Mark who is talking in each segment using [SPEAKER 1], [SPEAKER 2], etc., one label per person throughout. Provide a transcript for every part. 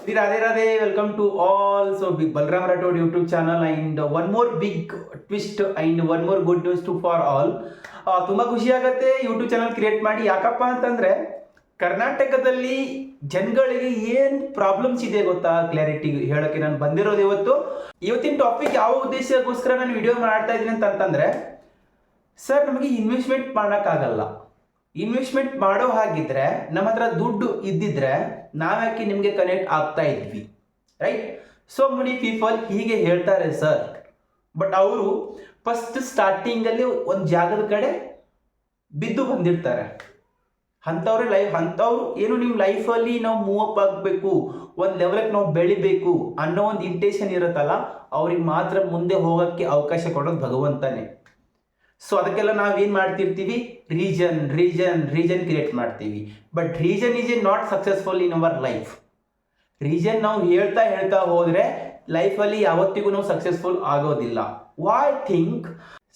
[SPEAKER 1] Sri Radhe Radhe welcome to all so big Balaram Rathod YouTube channel and one more big twist and one more good news to for all. ತುಂಬಾ ಖುಷಿ ಆಗುತ್ತೆ YouTube channel create ಮಾಡಿ. ಯಾಕಪ್ಪ ಅಂತಂದ್ರೆ ಕರ್ನಾಟಕದಲ್ಲಿ ಜನಗಳಿಗೆ ಏನ್ problems ಇದೆ ಗೊತ್ತಾ? ಕ್ಲಾರಿಟಿ ಹೇಳಕ್ಕೆ ನಾನು ಬಂದಿರೋದು ಇವತ್ತು. ಇವತ್ತಿನ ಟಾಪಿಕ್ ಯಾವ ಉದ್ದೇಶಕ್ಕೋಸ್ಕರ ನಾನು ವಿಡಿಯೋ ಮಾಡ್ತಾ ಇದ್ದೀನಿ ಅಂತಂದ್ರೆ ಸರ್ ನಮಗೆ ಇನ್ವೆಸ್ಟ್ಮೆಂಟ್ ಮಾಡೋಕ್ಕಾಗಲ್ಲ. ಇನ್ವೆಸ್ಟ್ಮೆಂಟ್ ಮಾಡೋ ಹಾಗಿದ್ರೆ ನಮ್ಮ ಹತ್ರ ದುಡ್ಡು ಇದ್ದಿದ್ರೆ ನಾವ್ಯಾಕೆ ನಿಮಗೆ ಕನೆಕ್ಟ್ ಆಗ್ತಾ ಇದ್ವಿ ರೈಟ್ ಸೊ ಮನಿ ಪೀಪಲ್ ಹೀಗೆ ಹೇಳ್ತಾರೆ ಸರ್ ಬಟ್ ಅವರು ಫಸ್ಟ್ ಸ್ಟಾರ್ಟಿಂಗಲ್ಲಿ ಒಂದು ಜಾಗದ ಕಡೆ ಬಿದ್ದು ಬಂದಿರ್ತಾರೆ. ಅಂಥವ್ರೆ ಲೈಫ್ ಅಂಥವ್ರು ಏನು ನಿಮ್ಮ ಲೈಫಲ್ಲಿ ನಾವು ಮೂವ್ ಅಪ್ ಆಗಬೇಕು, ಒಂದು ಲೆವೆಲ್ಗೆ ನಾವು ಬೆಳಿಬೇಕು ಅನ್ನೋ ಒಂದು ಇಂಟೆನ್ಷನ್ ಇರುತ್ತಲ್ಲ, ಅವ್ರಿಗೆ ಮಾತ್ರ ಮುಂದೆ ಹೋಗೋಕ್ಕೆ ಅವಕಾಶ ಕೊಡೋದು ಭಗವಂತನೇ. ಸೊ ಅದಕ್ಕೆಲ್ಲ ನಾವು ಏನು ಮಾಡ್ತಿರ್ತೀವಿ? ರೀಜನ್ ರೀಜನ್ ರೀಜನ್ ಕ್ರಿಯೇಟ್ ಮಾಡ್ತೀವಿ. But reason is a not successful in our life reason ನಾವು ಹೇಳ್ತಾ ಹೇಳ್ತಾ ಹೋದರೆ ಲೈಫಲ್ಲಿ ಯಾವತ್ತಿಗೂ ನಾವು ಸಕ್ಸಸ್ಫುಲ್ ಆಗೋದಿಲ್ಲ. ವೈ ಥಿಂಕ್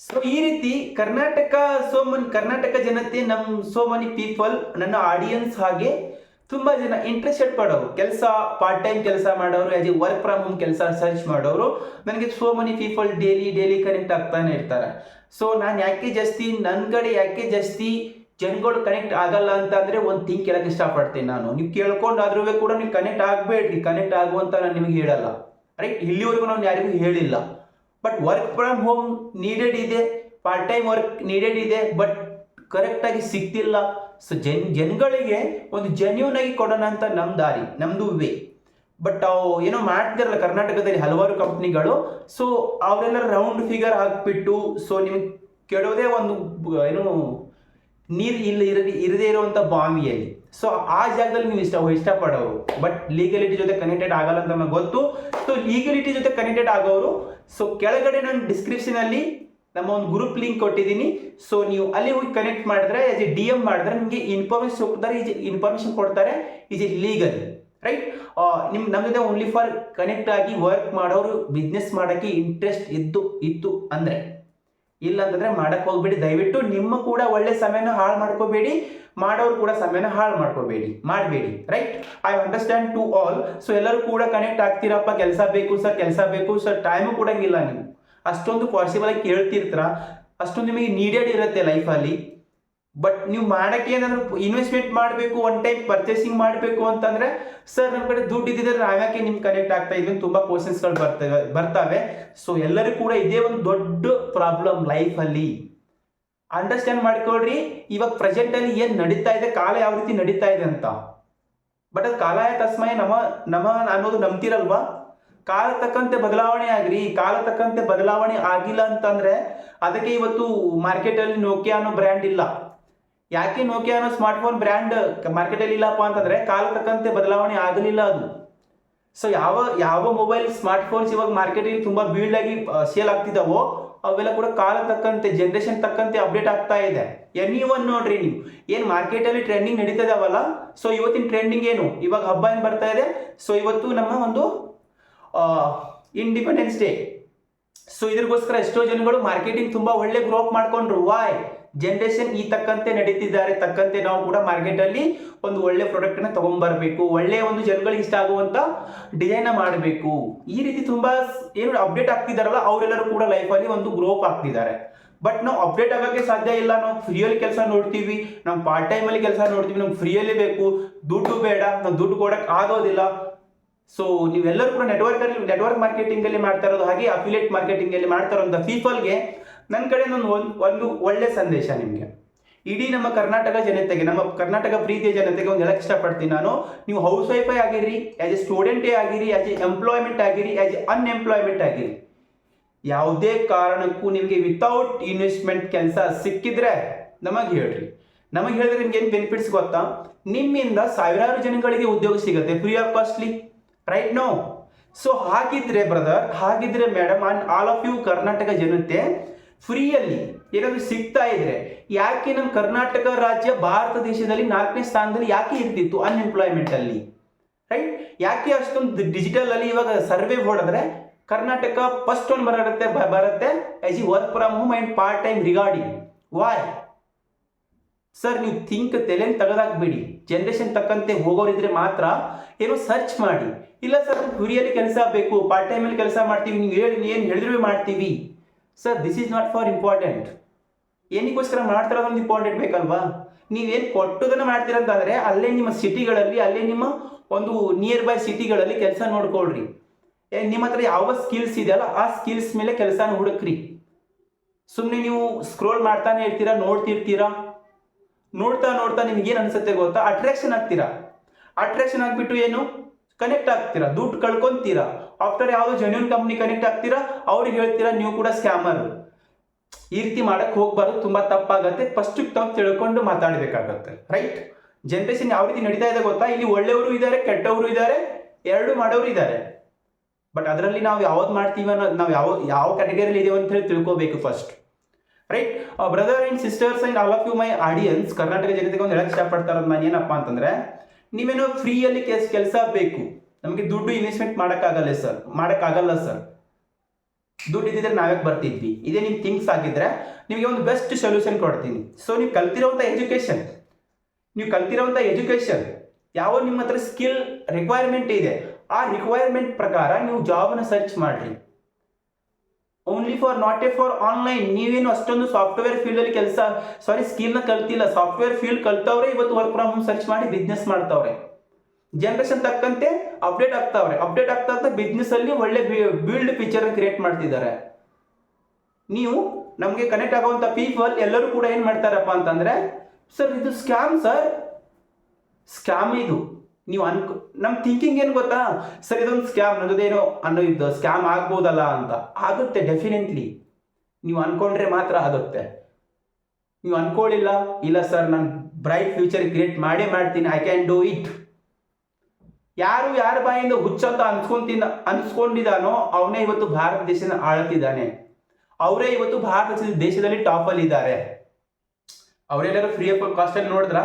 [SPEAKER 1] ಸೊ ಈ ರೀತಿ ಕರ್ನಾಟಕ ಸೋ ಮನ್, ಕರ್ನಾಟಕ ಜನತೆ ನಮ್ಮ ಸೋ ಮನಿ ಪೀಪಲ್ ನನ್ನ ಆಡಿಯನ್ಸ್ ಹಾಗೆ ತುಂಬ ಜನ ಇಂಟ್ರೆಸ್ಟೆಡ್ ಪಡೋರು. ಕೆಲಸ ಪಾರ್ಟ್ ಟೈಮ್ ಕೆಲಸ ಮಾಡೋರು as a work from home ಕೆಲಸ ಸರ್ಚ್ ಮಾಡೋರು, ನನಗೆ so many people daily daily connect ಆಗ್ತಾನೆ ಇರ್ತಾರೆ. ಸೊ ನಾನು ಯಾಕೆ ಜಾಸ್ತಿ ನನ್ನ ಕಡೆ ಯಾಕೆ ಜಾಸ್ತಿ ಜನಗಳು ಕನೆಕ್ಟ್ ಆಗಲ್ಲ ಅಂತ ಒಂದು ಥಿಂಗ್ ಕೇಳಕ್ಕೆ ಇಷ್ಟಪಡ್ತೀನಿ ನಾನು. ನೀವು ಕೇಳ್ಕೊಂಡಾದ್ರೂ ಕೂಡ ನೀವು ಕನೆಕ್ಟ್ ಆಗಬೇಡ್ರಿ. ಕನೆಕ್ಟ್ ಆಗುವಂತ ನಾನು ನಿಮಗೆ ಹೇಳಲ್ಲ. ರೈಟ್ ಇಲ್ಲಿವರೆಗೂ ನಾನು ಯಾರಿಗೂ ಹೇಳಿಲ್ಲ. But work from home needed ಇದೆ. ಪಾರ್ಟ್ ಟೈಮ್ ವರ್ಕ್ ನೀಡೆಡ್ ಇದೆ. ಬಟ್ ಕರೆಕ್ಟಾಗಿ ಸಿಗ್ತಿಲ್ಲ. ಸೊ ಜನ್, ಜನಗಳಿಗೆ ಒಂದು ಜೆನ್ಯೂನ್ ಆಗಿ ಕೊಡೋಣ ಅಂತ ನಮ್ಮ ದಾರಿ ನಮ್ಮದು ವೇ ಬಟ್ ಅವು ಏನೋ ಮಾಡ್ತಿರಲ್ಲ ಕರ್ನಾಟಕದಲ್ಲಿ ಹಲವಾರು ಕಂಪ್ನಿಗಳು ಸೊ ಅವರೆಲ್ಲ ರೌಂಡ್ ಫಿಗರ್ ಹಾಕ್ಬಿಟ್ಟು ಸೊ ನಿಮಗೆ ಕೆಡೋದೇ ಒಂದು, ಏನು, ನೀರು ಇಲ್ಲ, ಇರದಿ, ಇರದೇ ಇರುವಂಥ ಬಾವಿಯಲ್ಲಿ. ಸೊ ಆ ಜಾಗದಲ್ಲಿ ನೀವು ಇಷ್ಟ, ಇಷ್ಟಪಡೋರು. ಬಟ್ ಲೀಗಲಿಟಿ ಜೊತೆ ಕನೆಕ್ಟೆಡ್ ಆಗಲ್ಲ ಅಂತ ನಮಗೆ ಗೊತ್ತು. ಸೊ ಲೀಗಲಿಟಿ ಜೊತೆ ಕನೆಕ್ಟೆಡ್ ಆಗೋರು. ಸೊ ಕೆಳಗಡೆ ನಾನು ಡಿಸ್ಕ್ರಿಪ್ಷನಲ್ಲಿ ನಮ್ಮ ಒಂದು ಗ್ರೂಪ್ ಲಿಂಕ್ ಕೊಟ್ಟಿದ್ದೀನಿ ಸೊ ನೀವು ಅಲ್ಲಿ ಹೋಗಿ ಕನೆಕ್ಟ್ ಮಾಡಿದ್ರೆ ಎಸ್ ಎ ಡಿ ಎಂ ಮಾಡಿದ್ರೆ ನಿಮಗೆ ಇನ್ಫಾರ್ಮೇಶನ್ ಕೊಡ್ತಾರೆ ಇನ್ಫಾರ್ಮೇಶನ್ ಕೊಡ್ತಾರೆ ಈಸ್ ಎ ಲೀಗಲ್ ರೈಟ್ ನಿಮ್ ನಮ್ಮ ಜೊತೆ ಓನ್ಲಿ ಫಾರ್ ಕನೆಕ್ಟ್ ಆಗಿ ವರ್ಕ್ ಮಾಡೋರು ಬಿಸ್ನೆಸ್ ಮಾಡೋಕ್ಕೆ ಇಂಟ್ರೆಸ್ಟ್ ಇದ್ದು, ಇತ್ತು ಅಂದ್ರೆ. ಇಲ್ಲ ಅಂತಂದ್ರೆ ಹೋಗ್ಬೇಡಿ. ದಯವಿಟ್ಟು ನಿಮ್ಮ ಕೂಡ ಒಳ್ಳೆ ಸಮಯನ ಹಾಳು ಮಾಡ್ಕೋಬೇಡಿ. ಮಾಡೋರು ಕೂಡ ಸಮಯನ ಹಾಳು ಮಾಡ್ಕೋಬೇಡಿ. ಮಾಡಬೇಡಿ right I understand to all so ಎಲ್ಲರೂ ಕೂಡ ಕನೆಕ್ಟ್ ಆಗ್ತೀರಪ್ಪ. ಕೆಲಸ ಬೇಕು ಸರ್ ಕೆಲಸ ಬೇಕು ಸರ್ ಟೈಮು ಕೊಡಂಗಿಲ್ಲ ನೀವು ಅಷ್ಟೊಂದು ಪಾಸಿಬಲ್ ಆಗಿ ಕೇಳ್ತಿರ್ತೀರ? ಅಷ್ಟೊಂದು ನಿಮಗೆ ನೀಡೆಡ್ ಇರುತ್ತೆ ಲೈಫಲ್ಲಿ ಬಟ್ ನೀವು ಮಾಡಕ್ಕೆ ಏನಾದರೂ ಇನ್ವೆಸ್ಟ್ಮೆಂಟ್ ಮಾಡಬೇಕು ಒನ್ ಟೈಮ್ ಪರ್ಚೇಸಿಂಗ್ ಮಾಡಬೇಕು ಅಂತಂದ್ರೆ ಸರ್ ನಮ್ಮ ಕಡೆ ದುಡ್ಡು ಇದ್ದಿದ್ರೆ ನಾವ್ಯಾಕೆ ನಿಮ್ಗೆ ಕನೆಕ್ಟ್ ಆಗ್ತಾ ಇದ್ವಿ, ತುಂಬಾ ಕ್ವಶನ್ಸ್ಗಳು ಬರ್ತವೆ ಬರ್ತವೆ. ಸೊ ಎಲ್ಲರಿಗೂ ಕೂಡ ಇದೇ ಒಂದು ದೊಡ್ಡ ಪ್ರಾಬ್ಲಮ್ ಲೈಫಲ್ಲಿ ಅಂಡರ್ಸ್ಟ್ಯಾಂಡ್ ಮಾಡ್ಕೊಳ್ರಿ, ಇವಾಗ ಪ್ರೆಸೆಂಟ್ ಅಲ್ಲಿ ಏನ್ ನಡೀತಾ ಇದೆ, ಕಾಲ ಯಾವ ರೀತಿ ನಡೀತಾ ಇದೆ ಅಂತ. ಬಟ್ ಅದು ಕಾಲಾಯ ತಸ್ಮಯ ನಮ ನಮ ಅನ್ನೋದು ನಂಬ್ತಿರಲ್ವಾ? ಕಾಲ ತಕ್ಕಂತೆ ಬದಲಾವಣೆ ಆಗ್ರಿ. ಕಾಲ ತಕ್ಕಂತೆ ಬದಲಾವಣೆ ಆಗಿಲ್ಲ ಅಂತಂದ್ರೆ ಅದಕ್ಕೆ ಇವತ್ತು ಮಾರ್ಕೆಟ್ ಅಲ್ಲಿ ನೋಕಿಯಾ ಅನ್ನೋ ಬ್ರ್ಯಾಂಡ್ ಇಲ್ಲ. ಯಾಕೆ ನೋಕಿಯಾ ಅನ್ನೋ ಸ್ಮಾರ್ಟ್ಫೋನ್ ಬ್ರ್ಯಾಂಡ್ ಮಾರ್ಕೆಟ್ ಅಲ್ಲಿ ಇಲ್ಲಪ್ಪ ಅಂತಂದ್ರೆ ಕಾಲ ತಕ್ಕಂತೆ ಬದಲಾವಣೆ ಆಗಲಿಲ್ಲ ಅದು. ಸೊ ಯಾವ ಯಾವ ಮೊಬೈಲ್ ಸ್ಮಾರ್ಟ್ ಫೋನ್ಸ್ ಇವಾಗ ಮಾರ್ಕೆಟಲ್ಲಿ ತುಂಬಾ ಬೀಲ್ಡ್ ಆಗಿ ಸೇಲ್ ಆಗ್ತಿದಾವೋ ಅವೆಲ್ಲ ಕೂಡ ಕಾಲ ತಕ್ಕಂತೆ ಜನರೇಷನ್ ತಕ್ಕಂತೆ ಅಪ್ಡೇಟ್ ಆಗ್ತಾ ಇದೆ. ಎನಿ ಒನ್ ನೋಡ್ರಿ ನೀವು. ಏನು ಮಾರ್ಕೆಟಲ್ಲಿ ಟ್ರೆಂಡಿಂಗ್ ನಡೀತದವಲ್ಲ ಸೊ ಇವತ್ತಿನ ಟ್ರೆಂಡಿಂಗ್ ಏನು? ಇವಾಗ ಹಬ್ಬ ಏನು ಬರ್ತಾ ಇದೆ? ಸೊ ಇವತ್ತು ನಮ್ಮ ಒಂದು ಇಂಡಿಪೆಂಡೆನ್ಸ್ ಡೇ ಸೊ ಇದ್ರಗೋಸ್ಕರ ಎಷ್ಟೋ ಜನಗಳು ಮಾರ್ಕೆಟಿಂಗ್ ತುಂಬಾ ಒಳ್ಳೆ ಗ್ರೋಪ್ ಮಾಡ್ಕೊಂಡ್ರು. ವಾಯ್ ಜನರೇಷನ್ ಈ ತಕ್ಕಂತೆ ನಡೀತಿದ್ದಾರೆ, ತಕ್ಕಂತೆ ನಾವು ಕೂಡ ಮಾರ್ಕೆಟ್ ಅಲ್ಲಿ ಒಂದು ಒಳ್ಳೆ ಪ್ರಾಡಕ್ಟ್ನ ತಗೊಂಡ್ಬರ್ಬೇಕು ಒಳ್ಳೆ ಒಂದು ಜನಗಳಿಗೆ ಇಷ್ಟ ಆಗುವಂತ ಡಿಸೈನ್ ಮಾಡಬೇಕು. ಈ ರೀತಿ ತುಂಬಾ ಏನು ಅಪ್ಡೇಟ್ ಆಗ್ತಿದಾರಲ್ಲ, ಅವರೆಲ್ಲರೂ ಕೂಡ ಲೈಫಲ್ಲಿ ಒಂದು ಗ್ರೋಪ್ ಆಗ್ತಿದ್ದಾರೆ. ಬಟ್ ನಾವು ಅಪ್ಡೇಟ್ ಆಗೋಕ್ಕೆ ಸಾಧ್ಯ ಇಲ್ಲ. ನಾವು ಫ್ರೀಯಲ್ಲಿ ಕೆಲಸ ನೋಡ್ತೀವಿ, ನಾವು ಪಾರ್ಟ್ ಟೈಮ್ ಅಲ್ಲಿ ಕೆಲಸ ನೋಡ್ತೀವಿ, ನಮ್ಗೆ ಫ್ರೀಯಲ್ಲಿ ಬೇಕು. ದುಡ್ಡು ಬೇಡ, ನಾವು ದುಡ್ಡು ಕೊಡಕ್ ಆಗೋದಿಲ್ಲ. ಸೊ ನೀವೆಲ್ಲರೂ ಕೂಡ ನೆಟ್ವರ್ಕ್ ಅಲ್ಲಿ ನೆಟ್ವರ್ಕ್ ಮಾರ್ಕೆಟಿಂಗ್ ಅಲ್ಲಿ ಮಾಡ್ತಾ ಇರೋದು ಹಾಗೆ ಅಫಿಲೇಟ್ ಮಾರ್ಕೆಟಿಂಗ್ ಅಲ್ಲಿ ಮಾಡ್ತಾ ಇರೋಂಥ ಪೀಪಲ್ಗೆ ನನ್ನ ಕಡೆ ಒಂದು ಒಂದು ಒಳ್ಳೆ ಸಂದೇಶ ನಿಮಗೆ. ಇಡೀ ನಮ್ಮ ಕರ್ನಾಟಕ ಜನತೆಗೆ, ನಮ್ಮ ಕರ್ನಾಟಕ ಪ್ರೀತಿಯ ಜನತೆಗೆ ಒಂದು ಹೇಳಕ್ ಇಷ್ಟಪಡ್ತೀನಿ ನಾನು. ನೀವು ಹೌಸ್ ವೈಫೈ ಆಗಿರಿ ಆ್ಯಸ್ ಎ ಸ್ಟೂಡೆಂಟೇ ಆಗಿರಿ ಆ್ಯಸ್ ಎ ಎಂಪ್ಲಾಯ್ಮೆಂಟ್ ಆಗಿರಿ ಆ್ಯಸ್ ಎ ಅನ್ಎಂಪ್ಲಾಯ್ಮೆಂಟ್ ಆಗಿರಿ. ಯಾವುದೇ ಕಾರಣಕ್ಕೂ ನಿಮಗೆ ವಿತೌಟ್ ಇನ್ವೆಸ್ಟ್ಮೆಂಟ್ ಕೆಲಸ ಸಿಕ್ಕಿದ್ರೆ ನಮಗೆ ಹೇಳ್ರಿ. ನಮಗೆ ಹೇಳಿದ್ರೆ ನಿಮ್ಗೆ ಏನು ಬೆನಿಫಿಟ್ಸ್ ಗೊತ್ತಾ? ನಿಮ್ಮಿಂದ ಸಾವಿರಾರು ಜನಗಳಿಗೆ ಉದ್ಯೋಗ ಸಿಗುತ್ತೆ free of costly right no so ಹಾಗಿದ್ರೆ ಬ್ರದರ್ ಹಾಗಿದ್ರೆ madam on all of you Karnataka ಜನತೆ ಫ್ರೀಯಲ್ಲಿ ಏನಾದ್ರು ಸಿಗ್ತಾ ಇದ್ರೆ, ಯಾಕೆ ನಮ್ಮ ಕರ್ನಾಟಕ ರಾಜ್ಯ ಭಾರತ ದೇಶದಲ್ಲಿ ನಾಲ್ಕನೇ ಸ್ಥಾನದಲ್ಲಿ ಯಾಕೆ ಇರ್ತಿತ್ತು ಅನ್ಎಂಪ್ಲಾಯ್ಮೆಂಟ್ ಅಲ್ಲಿ? ರೈಟ್ ಯಾಕೆ ಅಷ್ಟೊಂದು ಡಿಜಿಟಲ್ ಅಲ್ಲಿ ಇವಾಗ ಸರ್ವೆ ಹೊಡೆದ್ರೆ, ಕರ್ನಾಟಕ ಫಸ್ಟ್ ಒನ್ ಬರುತ್ತೆ ಬರುತ್ತೆ as a work from home and part time regarding why sir ನೀವು ಥಿಂಕ್ ತಲೆನ ತೆಗೆದಾಕ್ಬೇಡಿ. ಜನ್ರೇಷನ್ ತಕ್ಕಂತೆ ಹೋಗೋರಿದ್ರೆ ಮಾತ್ರ ಏನೋ ಸರ್ಚ್ ಮಾಡಿ. ಇಲ್ಲ ಸರ್ ಹುರಿಯಲ್ಲಿ ಕೆಲಸ ಬೇಕು ಪಾರ್ಟ್ ಟೈಮಲ್ಲಿ ಕೆಲಸ ಮಾಡ್ತೀವಿ, ನೀವು ಹೇಳಿ ಏನು ಹೇಳಿದ್ರು ಮಾಡ್ತೀವಿ. Sir this is not for important ಏನಕ್ಕೋಸ್ಕರ ಮಾಡ್ತಿರೋದೊಂದು ಇಂಪಾರ್ಟೆಂಟ್ ಬೇಕಲ್ವಾ? ನೀವೇನು ಕೊಟ್ಟದನ್ನು ಮಾಡ್ತೀರಂತಂದರೆ ಅಲ್ಲೇ ನಿಮ್ಮ ಸಿಟಿಗಳಲ್ಲಿ ಅಲ್ಲೇ ನಿಮ್ಮ ಒಂದು ನಿಯರ್ ಬೈ ಸಿಟಿಗಳಲ್ಲಿ ಕೆಲಸ ನೋಡ್ಕೊಳ್ರಿ. ನಿಮ್ಮ ಹತ್ರ ಯಾವ ಸ್ಕಿಲ್ಸ್ ಇದೆಯಲ್ಲ ಆ ಸ್ಕಿಲ್ಸ್ ಮೇಲೆ ಕೆಲಸನ ಹುಡುಕ್ರಿ. ಸುಮ್ಮನೆ ನೀವು ಸ್ಕ್ರೋಲ್ ಮಾಡ್ತಾನೆ ಇರ್ತೀರಾ, ನೋಡ್ತಿರ್ತೀರಾ? ನೋಡ್ತಾ ನೋಡ್ತಾ ನಿಮ್ಗೆ ಏನು ಅನ್ಸುತ್ತೆ ಗೊತ್ತಾ? ಅಟ್ರಾಕ್ಷನ್ ಆಗ್ತೀರಾ? ಅಟ್ರಾಕ್ಷನ್ ಆಗಿಬಿಟ್ಟು ಏನು? ಕನೆಕ್ಟ್ ಆಗ್ತೀರಾ? ದುಡ್ಡು ಕಳ್ಕೊಂತೀರಾ? ಆಫ್ಟರ್ ಯಾವುದೋ ಜೆನ್ಯೂನ್ ಕಂಪ್ನಿ ಕನೆಕ್ಟ್ ಆಗ್ತೀರಾ? ಅವ್ರಿಗೆ ಹೇಳ್ತೀರಾ, ನೀವು ಕೂಡ ಸ್ಕ್ಯಾಮರ್ ಈ ರೀತಿ ಮಾಡಕ್ಕೆ ಹೋಗ್ಬಾರ್ದು, ತುಂಬಾ ತಪ್ಪಾಗತ್ತೆ. ಫಸ್ಟ್ ತಾವು ತಿಳ್ಕೊಂಡು ಮಾತಾಡಬೇಕಾಗತ್ತೆ. ರೈಟ್ ಜನರೇಷನ್ ಯಾವ ರೀತಿ ನಡೀತಾ ಇದೆ ಗೊತ್ತಾ? ಇಲ್ಲಿ ಒಳ್ಳೆಯವರು ಇದ್ದಾರೆ ಕೆಟ್ಟವರು ಇದ್ದಾರೆ ಎರಡು ಮಾಡೋರು ಇದ್ದಾರೆ ಬಟ್ ಅದರಲ್ಲಿ ನಾವು ಯಾವ್ದು ಮಾಡ್ತೀವಿ ಅನ್ನೋದು ನಾವು ಯಾವ ಯಾವ ಕ್ಯಾಟಗರಿಯಲ್ಲಿ ಇದೀವಿ ಅಂತ ಹೇಳಿ ತಿಳ್ಕೋಬೇಕು first right brother and sisters and all of you my audience Karnataka ಜನತೆಗೆ ಒಂದು ಹೇಳಕ್ಕೆ ಇಷ್ಟಪಡ್ತಾ ನಾನು ಏನಪ್ಪ ಅಂತಂದ್ರೆ, ನೀವೇನೋ ಫ್ರೀಯಲ್ಲಿ ಕೆಸ್ ಕೆಲಸ ಬೇಕು. ನಮಗೆ ದುಡ್ಡು ಇನ್ವೆಸ್ಟ್ಮೆಂಟ್ ಮಾಡೋಕ್ಕಾಗಲ್ಲ ಸರ್. ಮಾಡೋಕ್ಕಾಗಲ್ಲ ಸರ್. ದುಡ್ಡು ಇದ್ದಿದ್ರೆ ನಾವೇ ಬರ್ತಿದ್ವಿ. ಇದೇ ನಿಮ್ಮ ಥಿಂಗ್ಸ್ ಆಗಿದ್ರೆ ನಿಮಗೆ ಒಂದು ಬೆಸ್ಟ್ ಸೊಲ್ಯೂಷನ್ ಕೊಡ್ತೀನಿ. ಸೊ ನೀವು ಕಲ್ತಿರೋಂಥ ಎಜುಕೇಶನ್ ನೀವು ಕಲ್ತಿರೋಂಥ ಎಜುಕೇಶನ್ ಯಾವ ನಿಮ್ಮ ಹತ್ರ ಸ್ಕಿಲ್ ರಿಕ್ವೈರ್ಮೆಂಟ್ ಇದೆ. ಆ ರಿಕ್ವೈರ್ಮೆಂಟ್ ಪ್ರಕಾರ ನೀವು ಜಾಬನ್ನು ಸರ್ಚ್ ಮಾಡ್ರಿ. Only for not a for online ನೀವೇನು ಅಷ್ಟೊಂದು ಸಾಫ್ಟ್ವೇರ್ ಫೀಲ್ಡಲ್ಲಿ ಕೆಲಸ ಸಾರಿ ಸ್ಕಿಲ್ನ ಕಲ್ತಿಲ್ಲ. ಸಾಫ್ಟ್ವೇರ್ ಫೀಲ್ಡ್ ಕಲ್ತವ್ರೆ, ಇವತ್ತು ವರ್ಕ್ ಫ್ರಮ್ ಹೋಮ್ ಸರ್ಚ್ ಮಾಡಿ ಬಿಸ್ನೆಸ್ ಮಾಡ್ತಾವ್ರೆ. ಜನರೇಷನ್ ತಕ್ಕಂತೆ ಅಪ್ಡೇಟ್ ಆಗ್ತಾವ್ರೆ. ಅಪ್ಡೇಟ್ ಆಗ್ತಾ ಬಿಸ್ನೆಸ್ ಅಲ್ಲಿ ಒಳ್ಳೆ ಬಿಲ್ಡ್ ಫೀಚರ್ ಕ್ರಿಯೇಟ್ ಮಾಡ್ತಿದ್ದಾರೆ. ನೀವು ನಮಗೆ ಕನೆಕ್ಟ್ ಆಗುವಂತ ಪೀಪಲ್ ಎಲ್ಲರೂ ಕೂಡ ಏನ್ ಮಾಡ್ತಾರಪ್ಪ ಅಂತಂದ್ರೆ ಸರ್ ಇದು ಸ್ಕ್ಯಾಮ್ ಸರ್ ಸ್ಕ್ಯಾಮ್ ಇದು. ನೀವು ಅನ್ಕೊ, ನಮ್ ಥಿಂಕಿಂಗ್ ಏನು ಗೊತ್ತಾ? ಸರ್, ಇದೊಂದು ಸ್ಕ್ಯಾಮ್ ನನ್ನದೇನೋ ಅನ್ನೋ ಇದು ಸ್ಕ್ಯಾಮ್ ಆಗ್ಬೋದಲ್ಲ ಅಂತ. ಆಗುತ್ತೆ ಡೆಫಿನೆಟ್ಲಿ ನೀವು ಅನ್ಕೊಂಡ್ರೆ ಮಾತ್ರ ಆಗುತ್ತೆ. ನೀವು ಅನ್ಕೊಳ್ಳಿಲ್ಲ ಇಲ್ಲ ಸರ್, ನಾನು ಬ್ರೈಟ್ ಫ್ಯೂಚರ್ ಕ್ರಿಯೇಟ್ ಮಾಡೇ ಮಾಡ್ತೀನಿ ಐ ಕ್ಯಾನ್ ಡೂ ಇಟ್ ಯಾರು ಯಾರ ಬಾಯಿಂದ ಹುಚ್ಚಂತ ಅನ್ಸ್ಕೊಂತಿನ ಅನ್ಸ್ಕೊಂಡಿದ್ದಾನೋ ಅವನೇ ಇವತ್ತು ಭಾರತ ದೇಶನ ಆಳ್ತಿದ್ದಾನೆ. ಅವರೇ ಇವತ್ತು ಭಾರತ ದೇಶದಲ್ಲಿ ಟಾಪ್ ಅಲ್ಲಿ ಇದ್ದಾರೆ. ಅವರೆಲ್ಲರೂ ಫ್ರೀ ಆಫ್ ಕಾಸ್ಟ್ ಅಲ್ಲಿ ನೋಡಿದ್ರ?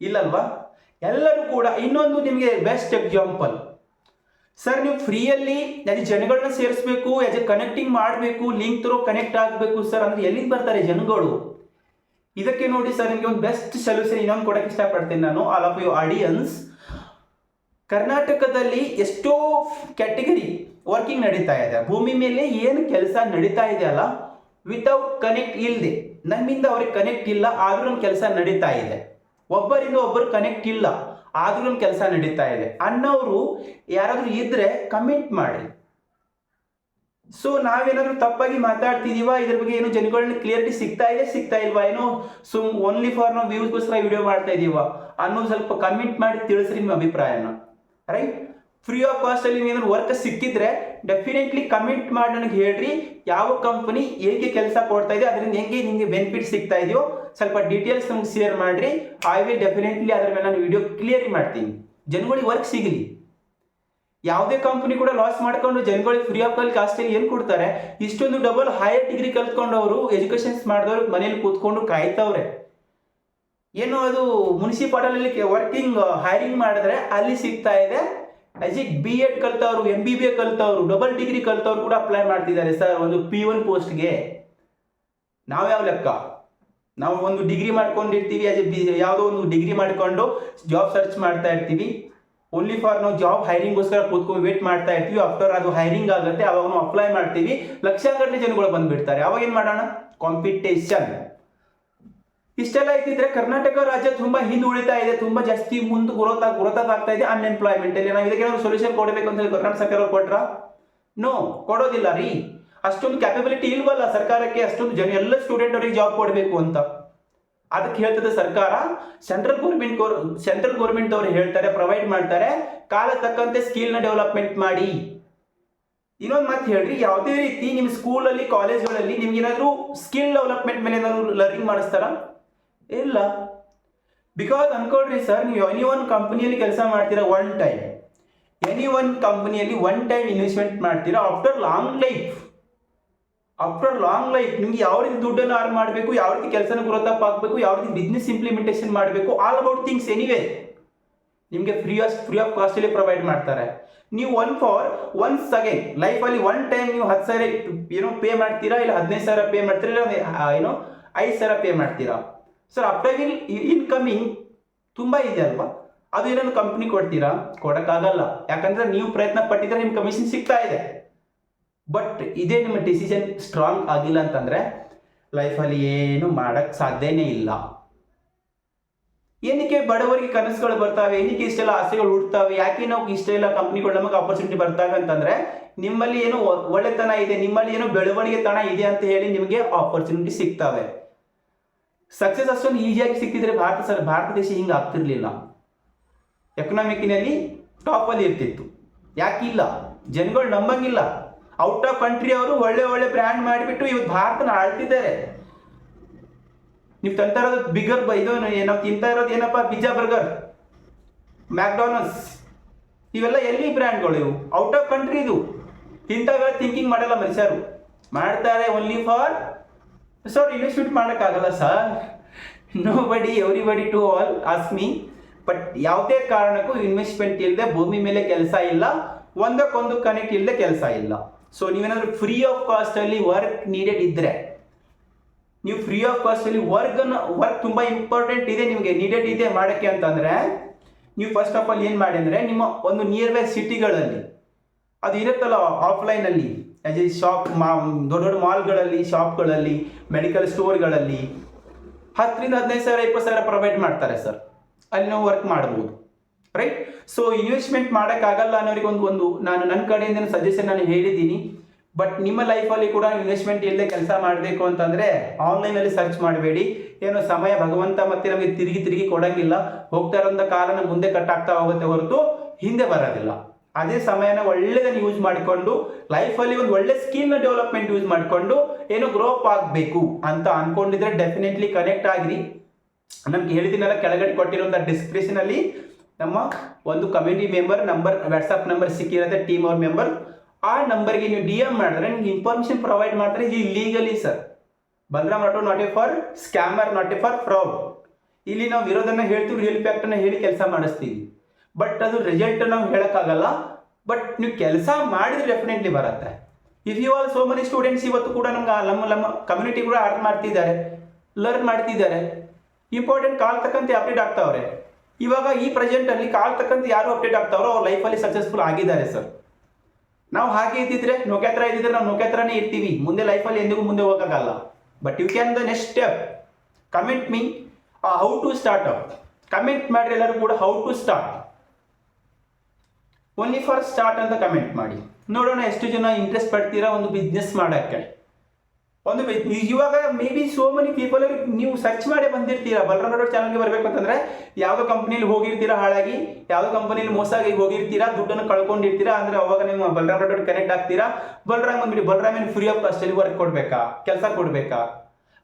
[SPEAKER 1] ಇಲ್ಲಲ್ವಾ? ಎಲ್ಲರೂ ಕೂಡ ಇನ್ನೊಂದು ನಿಮಗೆ ಬೆಸ್ಟ್ ಎಕ್ಸಾಂಪಲ್ ಸರ್ ನೀವು ಫ್ರೀಯಲ್ಲಿ ಯಾಕೆ ಜನಗಳನ್ನ ಸೇರಿಸ್ಬೇಕು ಎ ಕನೆಕ್ಟಿಂಗ್ ಮಾಡಬೇಕು ಲಿಂಕ್ ತ್ರೋ ಕನೆಕ್ಟ್ ಆಗಬೇಕು ಸರ್ ಅಂದ್ರೆ ಎಲ್ಲಿಂದ ಬರ್ತಾರೆ ಜನಗಳು? ಇದಕ್ಕೆ ನೋಡಿ ಸರ್ ನಿಮಗೆ ಒಂದು ಬೆಸ್ಟ್ ಸೊಲ್ಯೂಷನ್ ಇನ್ನೊಂದು ಕೊಡಕ್ಕೆ ಇಷ್ಟಪಡ್ತೀನಿ ನಾನು ಆಲ್ ಆಫ್ ಯು ಆಡಿಯನ್ಸ್ ಕರ್ನಾಟಕದಲ್ಲಿ ಎಷ್ಟೋ ಕ್ಯಾಟಗರಿ ವರ್ಕಿಂಗ್ ನಡೀತಾ ಇದೆ. ಭೂಮಿ ಮೇಲೆ ಏನು ಕೆಲಸ ನಡೀತಾ ಇದೆ ಅಲ್ಲ ವಿತೌಟ್ ಕನೆಕ್ಟ್ ಇಲ್ಲದೆ ನಮ್ಮಿಂದ ಅವ್ರಿಗೆ ಕನೆಕ್ಟ್ ಇಲ್ಲ, ಆದರೂ ಕೆಲಸ ನಡೀತಾ ಇದೆ. ಒಬ್ಬರಿಂದ ಒಬ್ಬರು ಕನೆಕ್ಟ್ ಇಲ್ಲ, ಆದ್ರೂ ನಮ್ಮ ಕೆಲಸ ನಡೀತಾ ಇದೆ. ಅನ್ನೋರು ಯಾರಾದರೂ ಇದ್ರೆ ಕಮೆಂಟ್ ಮಾಡಿ. ಸೊ ನಾವೇನಾದ್ರೂ ತಪ್ಪಾಗಿ ಮಾತಾಡ್ತಿದೀವ? ಇದ್ರ ಬಗ್ಗೆ ಏನು ಜನಗಳನ್ನ ಕ್ಲಿಯರಿಟಿ ಸಿಗ್ತಾ ಇದೆ, ಸಿಗ್ತಾ ಇಲ್ವಾ ಏನೋ? ಸುಮ್ ಓನ್ಲಿ ಫಾರ್ ನಾವು ವ್ಯೂಸ್ಗೋಸ್ಕರ ವಿಡಿಯೋ ಮಾಡ್ತಾ ಇದೀವ? ಅನ್ನೋದು ಸ್ವಲ್ಪ ಕಮೆಂಟ್ ಮಾಡಿ ತಿಳಿಸ್ರಿ ನಿಮ್ಮ ಅಭಿಪ್ರಾಯನ. ರೈಟ್ ಫ್ರೀ ಆಫ್ ಕಾಸ್ಟ್ ಅಲ್ಲಿ ಏನಾದ್ರು ವರ್ಕ್ ಸಿಕ್ಕಿದ್ರೆ ಡೆಫಿನೆಟ್ಲಿ ಕಮೆಂಟ್ ಮಾಡಿ ನನಗೆ ಹೇಳ್ರಿ. ಯಾವ ಕಂಪನಿ ಹೇಗೆ ಕೆಲಸ ಕೊಡ್ತಾ ಇದೆ, ಅದರಿಂದ ಹೆಂಗೆ ನಿಮಗೆ ಬೆನಿಫಿಟ್ ಸಿಗ್ತಾ ಇದೆಯೋ ಸ್ವಲ್ಪ ಡೀಟೇಲ್ಸ್ ನಮ್ಗೆ ಶೇರ್ ಮಾಡ್ರಿ. ಐ ವಿಲ್ ಡೆಫಿನೆಟ್ಲಿ ಅದ್ರ ಮೇಲೆ ನಾನು ವಿಡಿಯೋ ಕ್ಲಿಯರ್ ಮಾಡ್ತೀನಿ. ಜನಗಳಿಗೆ ವರ್ಕ್ ಸಿಗಲಿ. ಯಾವುದೇ ಕಂಪನಿ ಕೂಡ ಲಾಸ್ ಮಾಡ್ಕೊಂಡು ಜನಗಳಿಗೆ ಫ್ರೀ ಆಫ್ ಕಾಲ್ ಕಾಸ್ಟಲ್ಲಿ ಏನು ಕೊಡ್ತಾರೆ? ಇಷ್ಟೊಂದು ಡಬಲ್ ಹೈಯರ್ ಡಿಗ್ರಿ ಕಲ್ತ್ಕೊಂಡವರು ಎಜುಕೇಷನ್ಸ್ ಮಾಡಿದವರು ಮನೇಲಿ ಕೂತ್ಕೊಂಡು ಕಾಯ್ತವ್ರೆ. ಏನು ಅದು ಮುನ್ಸಿಪಾಲಲ್ಲಿ ವರ್ಕಿಂಗ್ ಹೈರಿಂಗ್ ಮಾಡಿದ್ರೆ ಅಲ್ಲಿ ಸಿಗ್ತಾ ಇದೆ. ಇಟ್ ಬಿ ಎಡ್ ಕಲ್ತವ್ರು ಎಂ ಬಿ ಬಿ ಎ ಕಲ್ತವ್ರು ಡಬಲ್ ಡಿಗ್ರಿ ಕಲ್ತವ್ರು ಕೂಡ ಅಪ್ಲೈ ಮಾಡ್ತಿದ್ದಾರೆ ಸರ್ ಒಂದು ಪಿ ಒನ್ ಪೋಸ್ಟ್ಗೆ ನಾವ್ಯಾವ ಲೆಕ್ಕ? ನಾವು ಒಂದು ಡಿಗ್ರಿ ಮಾಡ್ಕೊಂಡಿರ್ತೀವಿ ಆಸ್ ಬಿ, ಯಾವುದೋ ಒಂದು ಡಿಗ್ರಿ ಮಾಡಿಕೊಂಡು ಜಾಬ್ ಸರ್ಚ್ ಮಾಡ್ತಾ ಇರ್ತೀವಿ. ಓನ್ಲಿ ಫಾರ್ ನಾವು ಜಾಬ್ ಹೈರಿಂಗ್ಗೋಸ್ಕರ ಕೂತ್ಕೊಂಡು ವೇಟ್ ಮಾಡ್ತಾ ಇರ್ತೀವಿ. ಆಫ್ಟರ್ ಅದು ಹೈರಿಂಗ್ ಆಗುತ್ತೆ ಅವಾಗ ನಾವು ಅಪ್ಲೈ ಮಾಡ್ತೀವಿ. ಲಕ್ಷಾಂತರ ಜನಗಳು ಬಂದ್ಬಿಡ್ತಾರೆ. ಅವಾಗ ಏನು ಮಾಡೋಣ? ಕಾಂಪಿಟೇಷನ್ ಇಷ್ಟೆಲ್ಲ ಇದ್ದಿದ್ರೆ ಕರ್ನಾಟಕ ರಾಜ್ಯ ತುಂಬಾ ಹಿಂದುಳಿತಾ ಇದೆ, ತುಂಬಾ ಜಾಸ್ತಿ ಮುಂದೆ ಗ್ರೋತ್ ಗ್ರೋತ್ ಆಗ್ತಾ ಇದೆ ಅನ್ಎಂಪ್ಲಾಯ್ಮೆಂಟ್ ಅಲ್ಲಿ. ನಾವು ಇದಕ್ಕೆ ಸೊಲ್ಯೂಷನ್ ಕೊಡಬೇಕು ಅಂತ ಹೇಳಿ ಕರ್ನಾಟಕ ಸರ್ಕಾರ ಕೊಟ್ರ? ನೋ ಕೊಡೋದಿಲ್ಲ ರೀ. ಅಷ್ಟೊಂದು ಕ್ಯಾಪಬಿಲಿಟಿ ಇಲ್ವಲ್ಲ ಸರ್ಕಾರಕ್ಕೆ? ಅಷ್ಟೊಂದು ಜನ ಎಲ್ಲ ಸ್ಟೂಡೆಂಟ್ ಅವರಿಗೆ ಜಾಬ್ ಕೊಡಬೇಕು ಅಂತ. ಅದಕ್ಕೆ ಹೇಳ್ತದೆ ಸರ್ಕಾರ ಸೆಂಟ್ರಲ್ ಗೌರ್ಮೆಂಟ್ ಸೆಂಟ್ರಲ್ ಗೌರ್ಮೆಂಟ್ ಅವರು ಹೇಳ್ತಾರೆ ಪ್ರೊವೈಡ್ ಮಾಡ್ತಾರೆ ಕಾಲ ತಕ್ಕಂತೆ ಸ್ಕಿಲ್ನ ಡೆವಲಪ್ಮೆಂಟ್ ಮಾಡಿ. ಇನ್ನೊಂದು ಮಾತು ಹೇಳ್ರಿ, ಯಾವುದೇ ರೀತಿ ನಿಮ್ಮ ಸ್ಕೂಲಲ್ಲಿ ಕಾಲೇಜ್ಗಳಲ್ಲಿ ನಿಮ್ಗೆ ಏನಾದರೂ ಸ್ಕಿಲ್ ಡೆವಲಪ್ಮೆಂಟ್ ಮೇಲೆ ಏನಾದ್ರು ಲರ್ನಿಂಗ್ ಮಾಡಿಸ್ತಾರ? ಇಲ್ಲ. ಬಿಕಾಸ್ ಅನ್ಕೊಳ್ರಿ ಸರ್ ನೀವು ಎನಿ ಒನ್ ಕಂಪನಿಯಲ್ಲಿ ಕೆಲಸ ಮಾಡ್ತೀರಾ ಒನ್ ಟೈಮ್ ಎನಿ ಒನ್ ಕಂಪನಿಯಲ್ಲಿ ಒನ್ ಟೈಮ್ ಇನ್ವೆಸ್ಟ್ಮೆಂಟ್ ಮಾಡ್ತೀರಾ after long life after long life ನಿಮ್ಗೆ ಯಾವ ರೀತಿ ದುಡ್ಡನ್ನು ಅರ್ನ್ ಮಾಡಬೇಕು, ಯಾವ ರೀತಿ ಕೆಲಸನ ಗ್ರೋತ್ ಆಗಬೇಕು, ಯಾವ ರೀತಿ ಬಿಸ್ನೆಸ್ ಇಂಪ್ಲಿಮೆಂಟೇಷನ್ ಮಾಡಬೇಕು ಆಲ್ ಅಬೌಟ್ ಥಿಂಗ್ಸ್ ಎನಿವೇ ನಿಮಗೆ ಫ್ರೀ ಆಫ್ ಫ್ರೀ ಆಫ್ ಕಾಸ್ಟಲ್ಲಿ ಪ್ರೊವೈಡ್ ಮಾಡ್ತಾರೆ. ನೀವು ಒನ್ ಫಾರ್ ಒನ್ಸ್ ಅಗೇನ್ ಲೈಫಲ್ಲಿ ಒನ್ ಟೈಮ್ ನೀವು ಹತ್ತು ಸಾವಿರ ಏನೋ ಪೇ ಮಾಡ್ತೀರಾ, ಇಲ್ಲ ಹದಿನೈದು ಸಾವಿರ ಪೇ ಮಾಡ್ತೀರಾ, ಇಲ್ಲ ಏನೋ ಐದು ಸಾವಿರ ಪೇ ಮಾಡ್ತೀರಾ. ಸರ್ ಅಪ್ಟೈವಿಲ್ ಇನ್ಕಮಿಂಗ್ ತುಂಬ ಇದೆ ಅಲ್ವಾ? ಅದು ಏನೋ ಕಂಪ್ನಿ ಕೊಡ್ತೀರಾ? ಕೊಡೋಕ್ಕಾಗಲ್ಲ. ಯಾಕಂದ್ರೆ ನೀವು ಪ್ರಯತ್ನ ಪಟ್ಟಿದ್ರೆ ನಿಮ್ಮ ಕಮಿಷನ್ ಸಿಗ್ತಾ ಇದೆ. ಬಟ್ ಇದೇ ನಿಮ್ಮ ಡಿಸಿಷನ್ ಸ್ಟ್ರಾಂಗ್ ಆಗಿಲ್ಲ ಅಂತಂದರೆ ಲೈಫಲ್ಲಿ ಏನು ಮಾಡೋಕ್ಕೆ ಸಾಧ್ಯನೇ ಇಲ್ಲ. ಏನಕ್ಕೆ ಬಡವರಿಗೆ ಕನಸುಗಳು ಬರ್ತಾವೆ, ಏನಕ್ಕೆ ಇಷ್ಟೆಲ್ಲ ಆಸೆಗಳು ಹುಡ್ತಾವೆ ಯಾಕೆ ನಾವು ಇಷ್ಟೆಲ್ಲ ಕಂಪ್ನಿಗಳು ನಮಗೆ ಆಪರ್ಚುನಿಟಿ ಬರ್ತಾವೆ ಅಂತಂದರೆ ನಿಮ್ಮಲ್ಲಿ ಏನೋ ಒಳ್ಳೆತನ ಇದೆ, ನಿಮ್ಮಲ್ಲಿ ಏನೋ ಬೆಳವಣಿಗೆ ತನ ಇದೆ ಅಂತ ಹೇಳಿ ನಿಮಗೆ ಆಪರ್ಚುನಿಟಿ ಸಿಗ್ತವೆ. ಸಕ್ಸಸ್ ಅಷ್ಟೊಂದು ಈಸಿಯಾಗಿ ಸಿಕ್ತಿದ್ರೆ ಭಾರತ ಸರ್, ಭಾರತ ದೇಶ ಹಿಂಗೆ ಆಗ್ತಿರ್ಲಿಲ್ಲ. ಎಕನಾಮಿಕ್ನಲ್ಲಿ ಟಾಪಲ್ಲಿ ಇರ್ತಿತ್ತು. ಯಾಕಿಲ್ಲ? ಜನಗಳು ನಂಬಂಗಿಲ್ಲ. ಔಟ್ ಆಫ್ ಕಂಟ್ರಿ ಅವರು ಒಳ್ಳೆ ಒಳ್ಳೆ ಬ್ರ್ಯಾಂಡ್ ಮಾಡಿಬಿಟ್ಟು ಇವತ್ತು ಭಾರತನ ಆಳ್ತಿದ್ದಾರೆ. ನೀವು ತಂತಾ ಇರೋದು ಬಿಗರ್ ಇದು ನಾವು ತಿಂತಾ ಇರೋದು ಏನಪ್ಪ? ಪಿಜ್ಜಾ ಬರ್ಗರ್ ಮ್ಯಾಕ್ಡಾನಲ್ಸ್ ಇವೆಲ್ಲ ಎಲ್ಲಿ ಬ್ರ್ಯಾಂಡ್ಗಳು ಇವು? ಔಟ್ ಆಫ್ ಕಂಟ್ರಿ ಇದು. ಇಂಥವೆಲ್ಲ ಥಿಂಕಿಂಗ್ ಮಾಡಲ್ಲ ಮನುಷ್ಯರು. ಮಾಡ್ತಾರೆ ಓನ್ಲಿ ಫಾರ್ ಸರ್ ಇನ್ವೆಸ್ಟ್ಮೆಂಟ್ ಮಾಡೋಕ್ಕಾಗಲ್ಲ sir nobody everybody to all as me but ಯಾವುದೇ ಕಾರಣಕ್ಕೂ ಇನ್ವೆಸ್ಟ್ಮೆಂಟ್ ಇಲ್ಲದೆ ಭೂಮಿ ಮೇಲೆ ಕೆಲಸ ಇಲ್ಲ. ಒಂದಕ್ಕೊಂದು ಕನೆಕ್ಟ್ ಇಲ್ಲದೆ ಕೆಲಸ ಇಲ್ಲ. ಸೊ ನೀವೇನಾದರೂ ಫ್ರೀ ಆಫ್ ಕಾಸ್ಟಲ್ಲಿ ವರ್ಕ್ ನೀಡೆಡ್ ಇದ್ದರೆ ನೀವು ಫ್ರೀ ಆಫ್ ಕಾಸ್ಟಲ್ಲಿ ಅಲ್ಲಿ ವರ್ಕ್ ತುಂಬ ಇಂಪಾರ್ಟೆಂಟ್ ಇದೆ ನಿಮಗೆ ನೀಡೆಡ್ ಇದೆ ಮಾಡೋಕ್ಕೆ ಅಂತಂದರೆ, ನೀವು ಫಸ್ಟ್ ಆಫ್ ಆಲ್ ಏನು ಮಾಡಿ ಅಂದರೆ ನಿಮ್ಮ ಒಂದು ನಿಯರ್ ಬೈ ಸಿಟಿಗಳಲ್ಲಿ ಅದು ಇರುತ್ತಲ್ಲ ಆಫ್ಲೈನಲ್ಲಿ ಅಲ್ಲಿ ಎ ಶಾಪ್ ಮಾ ದೊಡ್ಡ ದೊಡ್ಡ ಮಾಲ್ಗಳಲ್ಲಿ ಶಾಪ್ಗಳಲ್ಲಿ ಮೆಡಿಕಲ್ ಸ್ಟೋರ್ಗಳಲ್ಲಿ ಹತ್ತರಿಂದ ಹದಿನೈದು ಸಾವಿರ, ಇಪ್ಪತ್ತು ಸಾವಿರ ಪ್ರೊವೈಡ್ ಮಾಡ್ತಾರೆ ಸರ್ ಅಲ್ಲಿ ನಾವು ವರ್ಕ್ ಮಾಡ್ಬೋದು. ರೈಟ್ ಸೊ ಇನ್ವೆಸ್ಟ್ಮೆಂಟ್ ಮಾಡೋಕ್ಕಾಗಲ್ಲ ಅನ್ನೋರಿಗೆ ಒಂದು ಒಂದು, ನಾನು ನನ್ನ ಕಡೆಯಿಂದ ಸಜೆಷನ್ ನಾನು ಹೇಳಿದ್ದೀನಿ. ಬಟ್ ನಿಮ್ಮ ಲೈಫಲ್ಲಿ ಕೂಡ ಇನ್ವೆಸ್ಟ್ಮೆಂಟ್ ಎಲ್ಲೇ ಕೆಲಸ ಮಾಡಬೇಕು ಅಂತಂದರೆ ಆನ್ಲೈನಲ್ಲಿ ಸರ್ಚ್ ಮಾಡಬೇಡಿ. ಏನೋ ಸಮಯ ಭಗವಂತ ಮತ್ತೆ ನಮಗೆ ತಿರುಗಿ ತಿರುಗಿ ಕೊಡೋಂಗಿಲ್ಲ. ಹೋಗ್ತಾ ಇರೋಂಥ ಕಾಲನ ಮುಂದೆ ಕಟ್ಟಾಗ್ತಾ ಹೋಗುತ್ತೆ ಹೊರತು ಹಿಂದೆ ಬರೋದಿಲ್ಲ. ಅದೇ ಸಮಯನ ಒಳ್ಳೆದನ್ನು ಯೂಸ್ ಮಾಡಿಕೊಂಡು ಲೈಫಲ್ಲಿ ಒಂದು ಒಳ್ಳೆ ಸ್ಕಿಲ್ನ ಡೆವಲಪ್ಮೆಂಟ್ ಯೂಸ್ ಮಾಡಿಕೊಂಡು ಏನೋ ಗ್ರೋಪ್ ಆಗಬೇಕು ಅಂತ ಅಂದ್ಕೊಂಡಿದ್ರೆ ಡೆಫಿನೆಟ್ಲಿ ಕನೆಕ್ಟ್ ಆಗಿರಿ. ನಮ್ಗೆ ಹೇಳಿದಿನಲ್ಲ ಕೆಳಗಡೆ ಕೊಟ್ಟಿರುವಂಥ ಡಿಸ್ಕ್ರಿಪ್ಷನ್ ಅಲ್ಲಿ ನಮ್ಮ ಒಂದು community member number WhatsApp number ಸಿಕ್ಕಿರುತ್ತೆ team ಅವ್ರ ಮೆಂಬರ್ ಆ ನಂಬರ್ಗೆ ನೀವು ಡಿ ಎಂ ಮಾಡಿದ್ರೆ ನಿಮ್ಗೆ ಇನ್ಫಾರ್ಮೇಷನ್ ಪ್ರೊವೈಡ್ ಮಾಡ್ತಾರೆ. ಇದು legally sir Balaram Rathod not a for scammer not a for fraud ಇಲ್ಲಿ ನಾವು ಇರೋದನ್ನ ಹೇಳ್ತೀವಿ ರಿಯಲ್ ಫ್ಯಾಕ್ಟನ್ನ ಹೇಳಿ ಕೆಲಸ ಮಾಡಿಸ್ತೀವಿ. ಬಟ್ ಅದು ರಿಸಲ್ಟ್ ನಾವು ಹೇಳೋಕ್ಕಾಗಲ್ಲ. ಬಟ್ ನೀವು ಕೆಲಸ ಮಾಡಿದ್ರೆ ಡೆಫಿನೆಟ್ಲಿ ಬರುತ್ತೆ. If you all so money students ಇವತ್ತು ಕೂಡ ನಮ್ಗೆ ನಮ್ಮ ನಮ್ಮ ಕಮ್ಯುನಿಟಿ ಕೂಡ ಅರ್ನ್ ಮಾಡ್ತಿದ್ದಾರೆ ಲರ್ನ್ ಮಾಡ್ತಿದ್ದಾರೆ. ಇಂಪಾರ್ಟೆಂಟ್ ಕಾಲ್ ತಕ್ಕಂತೆ ಅಪ್ಡೇಟ್ ಆಗ್ತಾವ್ರೆ. ಇವಾಗ ಈ ಪ್ರೆಸೆಂಟಲ್ಲಿ ಕಾಲ್ ತಕ್ಕಂತೆ ಯಾರು ಅಪ್ಡೇಟ್ ಆಗ್ತಾವ್ರೋ ಅವ್ರ ಲೈಫಲ್ಲಿ ಸಕ್ಸಸ್ಫುಲ್ ಆಗಿದ್ದಾರೆ ಸರ್ ನಾವು ಹಾಗೆ ಇದ್ದಿದ್ರೆ ನೋಕ್ಯಾತ್ರ ಇದ್ದಿದ್ರೆ ನಾವು ನೋಕ್ಯಾತ್ರನೇ ಇರ್ತೀವಿ. ಮುಂದೆ ಲೈಫಲ್ಲಿ ಎಂದಿಗೂ ಮುಂದೆ ಹೋಗೋಕ್ಕಾಗಲ್ಲ. But you can the next step comment me how to start up comment ಮಾಡ್ರಿ ಎಲ್ಲರೂ ಕೂಡ how to start only for start ಅಂತ ಕಮೆಂಟ್ ಮಾಡಿ. ನೋಡೋಣ, ಎಷ್ಟು ಜನ ಇಂಟ್ರೆಸ್ಟ್ ಪಡ್ತೀರಾ ಒಂದು ಬಿಸ್ನೆಸ್ ಮಾಡೋಕ್ಕೆ. ಒಂದು ಇವಾಗ may be so many people ನೀವು ಸರ್ಚ್ ಮಾಡಿ ಬಂದಿರ್ತೀರಾ ಬಲರಾಮ್ ಚಾನಲ್ಗೆ ಬರಬೇಕು ಅಂತಂದ್ರೆ, ಯಾವುದೋ ಕಂಪ್ನಿಲಿ ಹೋಗಿರ್ತೀರಾ ಹಾಳಾಗಿ, ಯಾವುದೋ ಕಂಪನಿಲಿ ಮೋಸ ಆಗಿ ಹೋಗಿರ್ತೀರಾ, ದುಡ್ಡನ್ನು ಕಳ್ಕೊಂಡಿರ್ತೀರಾ, ಅಂದ್ರೆ ಅವಾಗ ನೀವು ಬಲರಾಮ್ ರೋಡ್ ಕನೆಕ್ಟ್ ಆಗ್ತೀರಾ, ಬಲರಾಮ್ ಬಂದ್ಬಿಟ್ಟು, ಬಲರಾಮ್ ಏನು ಫ್ರೀ ಆಫ್ ಕಾಸ್ಟಲ್ಲಿ ವರ್ಕ್ ಕೊಡಬೇಕಾ, ಕೆಲಸ ಕೊಡಬೇಕಾ?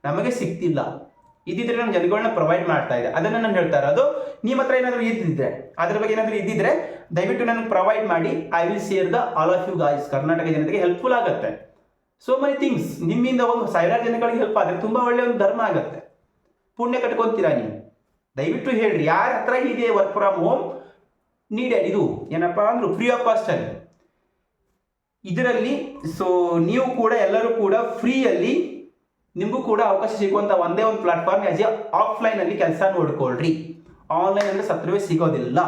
[SPEAKER 1] ನಮಗೆ ಸಿಗ್ತಿಲ್ಲ ಇದ್ದಿದ್ರೆ ನಮ್ಮ ಜನಗಳನ್ನ ಪ್ರೊವೈಡ್ ಮಾಡ್ತಾ ಇದೆ ಅದನ್ನ ನಾನು ಹೇಳ್ತಾ ಇರೋದು, ನಿಮ್ಮ ಹತ್ರ ಏನಾದರೂ ಇದ್ದಿದ್ರೆ, ಅದ್ರ ಬಗ್ಗೆ ಏನಾದರೂ ಇದ್ದಿದ್ರೆ, ದಯವಿಟ್ಟು ನನಗೆ ಪ್ರೊವೈಡ್ ಮಾಡಿ. I will share the all of you guys Karnataka ಜನತೆಗೆ ಹೆಲ್ಪ್ಫುಲ್ ಆಗುತ್ತೆ. ಸೋ ಮೆನಿ ಥಿಂಗ್ಸ್ ನಿಮ್ಮಿಂದ ಒಂದು ಸಾವಿರಾರು ಜನಗಳಿಗೆ ಹೆಲ್ಪ್ ಆದರೆ ತುಂಬ ಒಳ್ಳೆಯ ಒಂದು ಧರ್ಮ ಆಗುತ್ತೆ. ಪುಣ್ಯ ಕಟ್ಕೊತೀರಾ ನೀವು? ದಯವಿಟ್ಟು ಹೇಳ್ರಿ. ಯಾರ ಹತ್ರ ಇದೆ ವರ್ಕ್ ಫ್ರಮ್ ಹೋಮ್ ನೀಡೆಡ್ ಇದು ಏನಪ್ಪಾ ಅಂದ್ರೆ ಫ್ರೀ ಆಫ್ ಕಾಸ್ಟ್ ಅಲ್ಲಿ. ಇದರಲ್ಲಿ ಸೊ ನೀವು ಕೂಡ ಎಲ್ಲರೂ ಕೂಡ ಫ್ರೀಯಲ್ಲಿ ನಿಮಗೂ ಕೂಡ ಅವಕಾಶ ಸಿಗುವಂಥ ಒಂದೇ ಒಂದು ಪ್ಲಾಟ್ಫಾರ್ಮ್ ಆಸ್ ಎ ಆಫ್ಲೈನಲ್ಲಿ ಕೆಲಸ ನೋಡ್ಕೊಳ್ರಿ. ಆನ್ಲೈನ್ ಅಂದರೆ ಸತ್ರವೇ ಸಿಗೋದಿಲ್ಲ.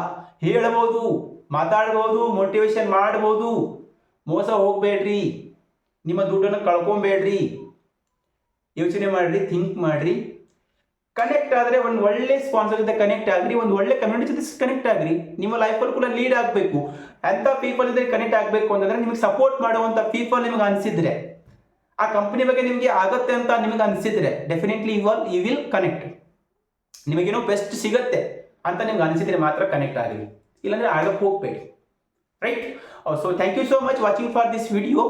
[SPEAKER 1] ಹೇಳ್ಬೋದು ಮಾತಾಡ್ಬೋದು ಮೋಟಿವೇಶನ್ ಮಾಡ್ಬೋದು ಮೋಸ ಹೋಗಬೇಡ್ರಿ. ನಿಮ್ಮ ದುಡ್ಡನ್ನು ಕಳ್ಕೊಬೇಡ್ರಿ. ಯೋಚನೆ ಮಾಡ್ರಿ ಥಿಂಕ್ ಮಾಡ್ರಿ. ಕನೆಕ್ಟ್ ಆದರೆ ಒಂದು ಒಳ್ಳೆ ಸ್ಪಾನ್ಸರ್ ಜೊತೆ ಕನೆಕ್ಟ್ ಆಗ್ರಿ, ಒಂದು ಒಳ್ಳೆ ಕಮ್ಯುನಿಟಿ ಜೊತೆ ಕನೆಕ್ಟ್ ಆಗ್ರಿ. ನಿಮ್ಮ ಲೈಫಲ್ಲಿ ಕೂಡ ಲೀಡ್ ಆಗಬೇಕು. ಅಂಥ ಪೀಪಲ್ ಜೊತೆ ಕನೆಕ್ಟ್ ಆಗಬೇಕು ಅಂತಂದ್ರೆ ನಿಮಗೆ ಸಪೋರ್ಟ್ ಮಾಡುವಂಥ ಪೀಪಲ್ ನಿಮಗೆ ಅನಿಸಿದ್ರೆ, ಆ ಕಂಪನಿ ಬಗ್ಗೆ ನಿಮಗೆ ಆಗುತ್ತೆ ಅಂತ ನಿಮಗೆ ಅನಿಸಿದ್ರೆ definitely you all you will connect ನಿಮಗೇನೋ best ಸಿಗುತ್ತೆ ಅಂತ ನಿಮ್ಗೆ ಅನಿಸಿದ್ರೆ ಮಾತ್ರ ಕನೆಕ್ಟ್ ಆಗಲಿ ಇಲ್ಲಾಂದ್ರೆ ಆಗಕ್ಕೆ ಹೋಗ್ಬೇಡಿ. Right so thank you so much watching for this video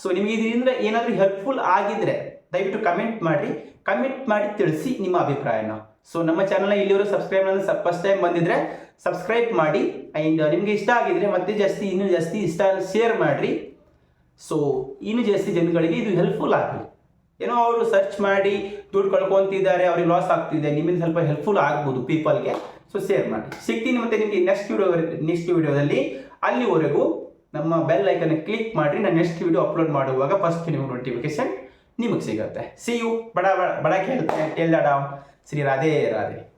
[SPEAKER 1] so ನಿಮಗೆ ಇದರಿಂದ ಏನಾದರೂ ಹೆಲ್ಪ್ಫುಲ್ ಆಗಿದ್ರೆ ದಯವಿಟ್ಟು ಕಮೆಂಟ್ ಮಾಡಿ ಕಮೆಂಟ್ ಮಾಡಿ ತಿಳಿಸಿ ನಿಮ್ಮ ಅಭಿಪ್ರಾಯನ. ಸೊ ನಮ್ಮ ಚಾನಲ್ನ ಇಲ್ಲಿವರು ಸಬ್ಸ್ಕ್ರೈಬ್ ಫಸ್ಟ್ ಟೈಮ್ ಬಂದಿದ್ರೆ ಸಬ್ಸ್ಕ್ರೈಬ್ ಮಾಡಿ ಆ್ಯಂಡ್ ನಿಮಗೆ ಇಷ್ಟ ಆಗಿದ್ರೆ ಮತ್ತೆ ಜಾಸ್ತಿ, ಇನ್ನೂ ಜಾಸ್ತಿ ಇಷ್ಟ ಶೇರ್ ಮಾಡಿರಿ. ಸೊ ಇನ್ನೂ ಜಾಸ್ತಿ ಜನಗಳಿಗೆ ಇದು ಹೆಲ್ಪ್ಫುಲ್ ಆಗಲಿ. ಏನೋ ಅವರು ಸರ್ಚ್ ಮಾಡಿ ದುಡ್ಡು ಕಳ್ಕೊತಿದ್ದಾರೆ ಅವ್ರಿಗೆ ಲಾಸ್ ಆಗ್ತಿದೆ, ನಿಮ್ಮಿಂದ ಸ್ವಲ್ಪ ಹೆಲ್ಪ್ಫುಲ್ ಆಗ್ಬೋದು ಪೀಪಲ್ಗೆ ಸೊ ಶೇರ್ ಮಾಡಿ. ಸಿಗ್ತೀನಿ ಮತ್ತೆ ನಿಮಗೆ ನೆಕ್ಸ್ಟ್ ವಿಡಿಯೋ ನೆಕ್ಸ್ಟ್ ವಿಡಿಯೋದಲ್ಲಿ ಅಲ್ಲಿವರೆಗೂ ನಮ್ಮ ಬೆಲ್ ಐಕನ್ ಕ್ಲಿಕ್ ಮಾಡಿ ನಾನು ನೆಕ್ಸ್ಟ್ ವಿಡಿಯೋ ಅಪ್ಲೋಡ್ ಮಾಡುವಾಗ ಫಸ್ಟ್ ನಿಮಗೆ ನೋಟಿಫಿಕೇಶನ್ ನಿಮಗೆ ಸಿಗುತ್ತೆ. ಸಿ ಯು ಬಡ ಬಡ ಕೇಳ್ತೆ ಶ್ರೀ ರಾಧೇ, ರಾಧೆ.